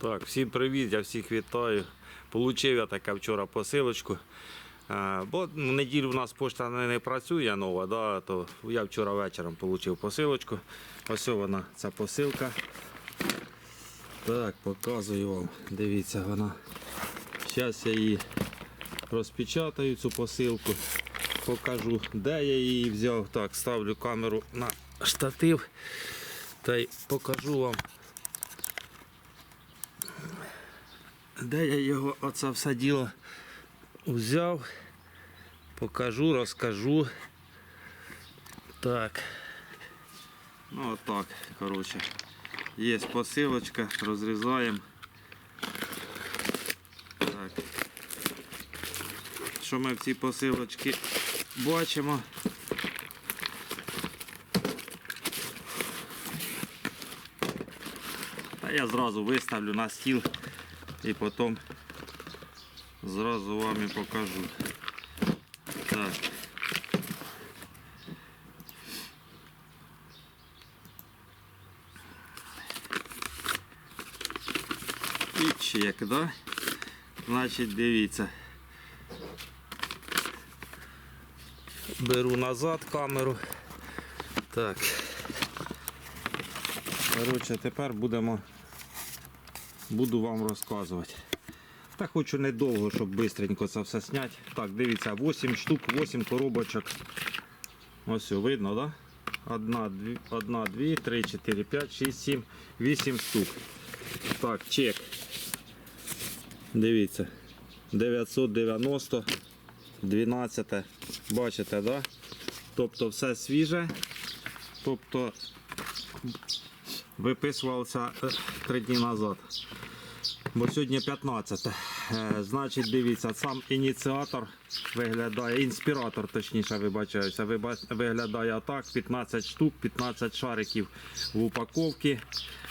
Так, всім привіт, я всіх вітаю. Получив я таке вчора посилочку. Бо неділю у нас пошта не працює нова, да, то я вчора вечором отримав посилочку. Ось вона, ця посилка. Так, показую вам. Дивіться вона. Зараз я її розпечатаю, цю посилку. Покажу, де я її взяв. Так, ставлю камеру на штатив та й покажу вам. Де я його оце все діло взяв, покажу, розкажу. Так. Ну отак, коротше. Є посилочка, розрізаємо. Так. Що ми в цій посилочці бачимо? Та я зразу виставлю на стіл і потім зразу вам і покажу. Так. І чек, да? Значить, дивіться. Беру назад камеру. Так. Коротше, тепер будемо буду вам розказувати. Та хочу недовго, щоб швидко це все зняти. Так, дивіться, 8 штук, 8 коробочок. Ось видно, да? Одна, дві, одна, дві, три, чотири, п'ять, шість, сім, вісім штук. Так, чек. Дивіться. 990, 12. Бачите, да? Тобто все свіже. Тобто виписувався 3 дні назад. Бо сьогодні 15. Е, Значить, дивіться, сам ініціатор виглядає, інспіратор, точніше, вибачаюся, виглядає так: 15 штук, 15 шариків в упаковці.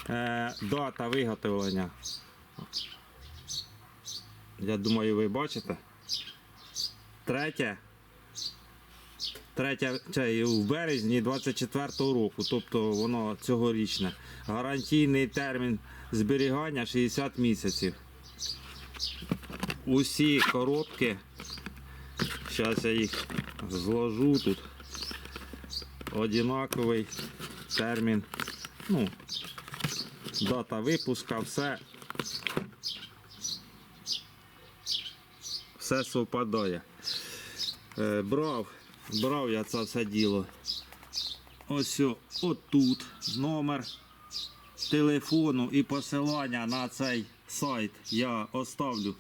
Е, Дата виготовлення. Я думаю, ви бачите. Третє. Третє це в березні 24-го року, тобто воно цьогорічне. Гарантійний термін зберігання 60 місяців. Усі коробки, зараз я їх зложу тут. Одинаковий термін. Ну, дата випуска, все. Все совпадає. Е, брав, брав я це все діло. Ось отут номер телефону і посилання на цей сайт я оставлю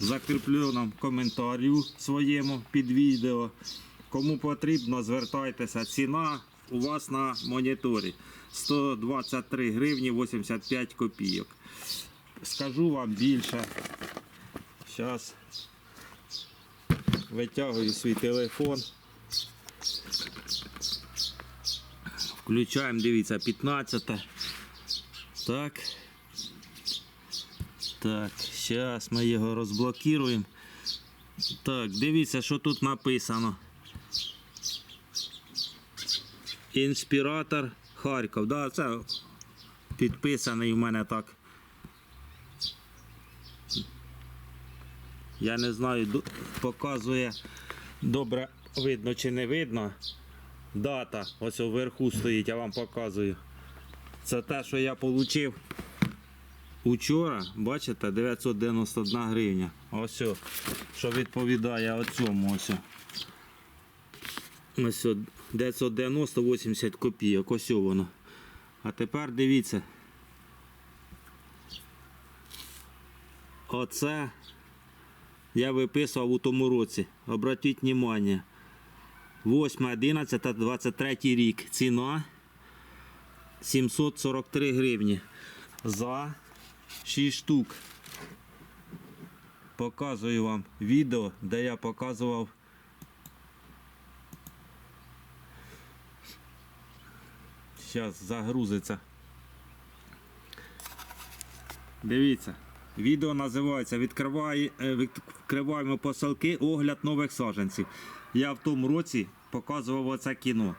в закріпленому коментарю своєму під відео. Кому потрібно, звертайтеся. Ціна у вас на моніторі 123 гривні 85 копійок. Скажу вам більше. Зараз витягую свій телефон. Включаємо, дивіться, 15. Так. Так, зараз ми його розблокуємо. Так, дивіться, що тут написано. Інспіратор Харків. Да, це підписаний в мене так. Я не знаю, показує добре видно чи не видно. Дата, ось вверху стоїть, я вам показую. Це те, що я отримав учора, бачите, 991 гривня. Ось, що відповідає оцьому ось. Ось 990 80 копійок, ось воно. А тепер дивіться. Оце я виписував у тому році. Обратіть увагу. 8, 11, 23 рік. Ціна 743 гривні за 6 штук. Показую вам відео, де я показував. Зараз загрузиться. Дивіться. Відео називається Відкривай, е, Відкриваємо посилки, огляд нових саджанців. Я в тому році показував оце кіно.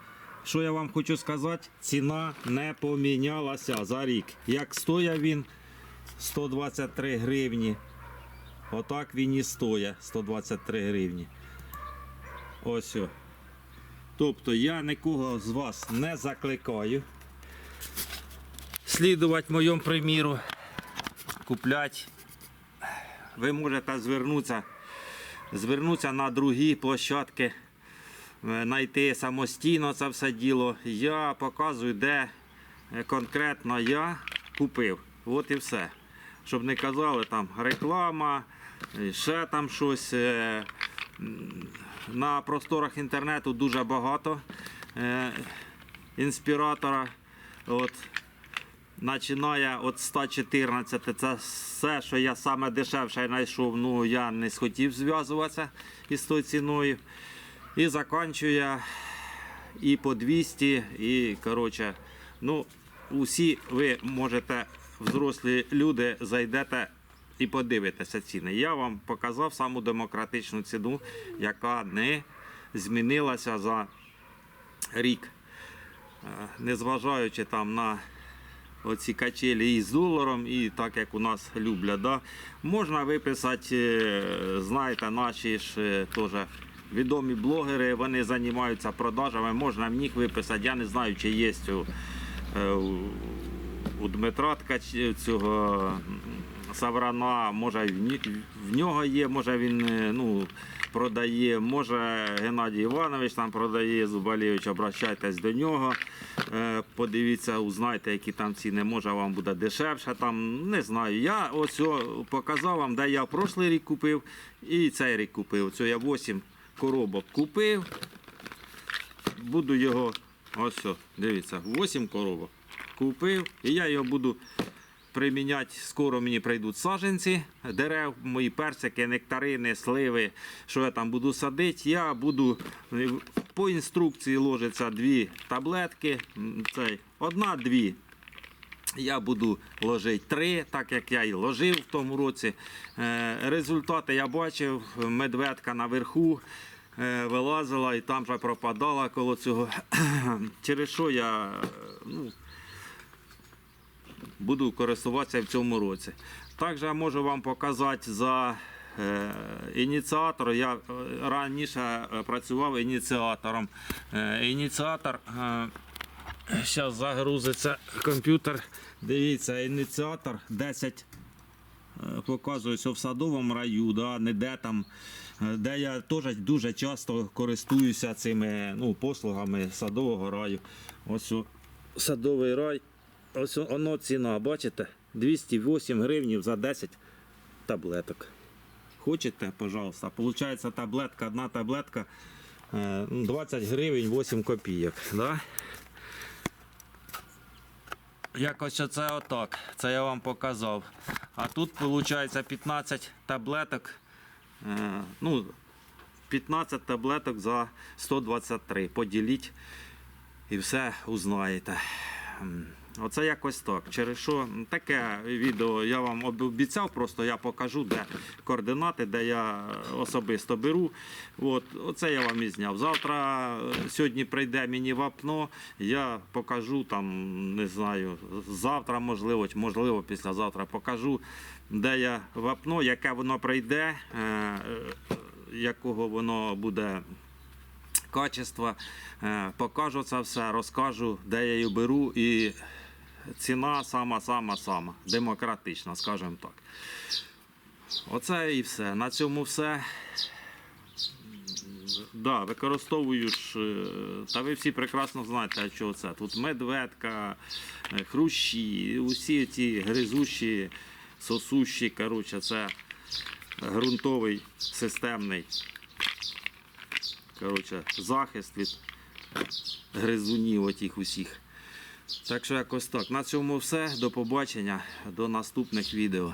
Що я вам хочу сказати, ціна не помінялася за рік. Як стояв він 123 гривні. Отак він і стоїть 123 гривні. Ось. Тобто я нікого з вас не закликаю. Слідувати моєму приміру, купляти. Ви можете звернутися, звернутися на другі площадки, знайти самостійно це все діло. Я показую, де е, конкретно я купив. От і все. Щоб не казали там реклама, е, ще там щось. е, На просторах інтернету дуже багато е, інспіратора. От, Починає від 114, це все, що я саме дешевше знайшов, ну я не схотів зв'язуватися із тою ціною. І закінчує і по 200, і коротше, ну, усі ви можете, взрослі люди, зайдете і подивитеся ціни. Я вам показав саму демократичну ціну, яка не змінилася за рік. Е, Незважаючи там на оці качелі і з доларом, і так як у нас люблять. Да? Можна виписати, е, знаєте, наші ж е, теж відомі блогери, вони займаються продажами, можна в них виписати. Я не знаю, чи є у, е, у- у Дмитра Ткач- цього Саврана, може в в нього є, може він е, ну, продає, може Геннадій Іванович там продає Зубалєвич, обращайтесь до нього. Е, Подивіться, узнайте, які там ціни, може вам буде дешевше. Там не знаю. Я ось показав вам, де я прошлий рік купив і цей рік купив. Це я 8 коробок купив. Буду його, ось, о, дивіться, 8 коробок купив, і я його буду приміняти. Скоро мені прийдуть саджанці дерев, мої персики, нектарини, сливи, що я там буду садити. Я буду е, по інструкції ложиться дві таблетки. Цей, одна-дві. Я буду ложити три, так як я і ложив в тому році. Е, Результати я бачив, медведка наверху е, вилазила і там же пропадала коло цього. Через що я ну, буду користуватися в цьому році. Також я можу вам показати за е, ініціатор. Я раніше працював ініціатором. Ініціатор. Е, Зараз загрузиться комп'ютер. Дивіться, ініціатор 10 е, показується в садовому раю, да, не де там, е, де я теж дуже часто користуюся цими ну, послугами садового раю. Ось о, садовий рай. Ось воно ціна, бачите? 208 гривнів за 10 таблеток. Хочете, пожалуйста. Получається таблетка, одна таблетка е, 20 гривень 8 копійок. Да? Якось оце отак. Це я вам показав. А тут виходить 15 таблеток. Ну, 15 таблеток за 123. Поділіть і все узнаєте. Оце якось так. Через що таке відео я вам обіцяв, просто я покажу, де координати, де я особисто беру. От, оце я вам і зняв. Завтра, е, сьогодні прийде мені вапно, я покажу там, не знаю, завтра, можливо, можливо, післязавтра покажу, де я вапно, яке воно прийде, е, е, якого воно буде качества. Е, Покажу це все, розкажу, де я її беру. І ціна сама-сама-сама, демократична, скажімо так. Оце і все. На цьому все. Да, використовую ж, е, та ви всі прекрасно знаєте, що це. Тут медведка, е, хрущі, усі ці гризущі, сосущі, коротше, це ґрунтовий системний коротше, захист від гризунів отих усіх. Так що якось так. На цьому все. До побачення, до наступних відео.